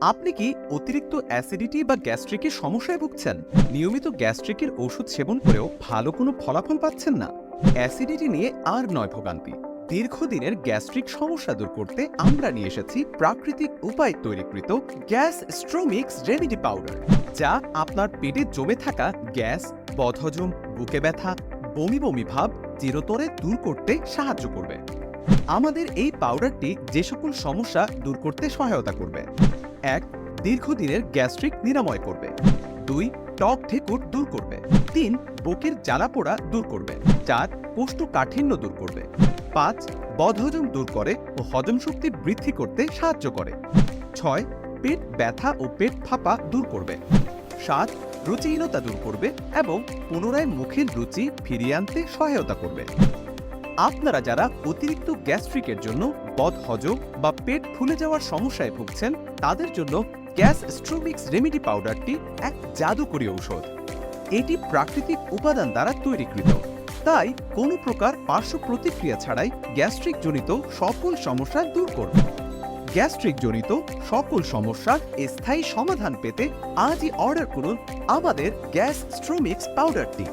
আপনি কি অতিরিক্ত অ্যাসিডিটি বা গ্যাস্ট্রিকের সমস্যায় ভুগছেন? নিয়মিত গ্যাস্ট্রিকের ওষুধ সেবন করেও ভালো কোনো ফলাফল পাচ্ছেন না। অ্যাসিডিটি নিয়ে আর নয় ভোগান্তি। দীর্ঘদিনের গ্যাস্ট্রিক সমস্যা দূর করতে আমরা নিয়ে এসেছি প্রাকৃতিক উপায় তৈরিকৃত গ্যাস স্ট্রোমিক্স রেমিডি পাউডার, যা আপনার পেটে জমে থাকা গ্যাস, বদহজম, বুকে ব্যথা, বমি বমি ভাব চিরতরে দূর করতে সাহায্য করবে। আমাদের এই পাউডারটি যে সকল সমস্যা দূর করতে সহায়তা করবে। এক, দীর্ঘদিনের গ্যাস্ট্রিক নিরাময় করবে। দুই টক ঠেকুর দূর করবে। তিন, বুকের জ্বালা পোড়া দূর করবে। চার, কোষ্ঠকাঠিন্য দূর করবে। পাঁচ, বদহজম দূর করে ও হজম শক্তি বৃদ্ধি করতে সাহায্য করে। ছয়, পেট ব্যথা ও পেট ফাঁপা দূর করবে। সাত, রুচিহীনতা দূর করবে এবং পুনরায় মুখের রুচি ফিরিয়ে আনতে সহায়তা করবে। আপনারা যারা অতিরিক্ত গ্যাস্ট্রিকের জন্য বদহজম বা পেট ফুলে যাওয়ার সমস্যায় ভুগছেন, তাদের জন্য গ্যাস স্ট্রোমিক্স রেমিডি পাউডারটি এক জাদুকরী ঔষধ। এটি প্রাকৃতিক উপাদান দ্বারা তৈরিকৃত। তাই কোনো প্রকার পার্শ্ব প্রতিক্রিয়া ছাড়াই গ্যাস্ট্রিক জনিত সকল সমস্যা দূর করবে গ্যাস্ট্রিক জনিত সকল সমস্যার স্থায়ী সমাধান পেতে আজই অর্ডার করুন আমাদের গ্যাস স্ট্রোমিক্স পাউডারটি।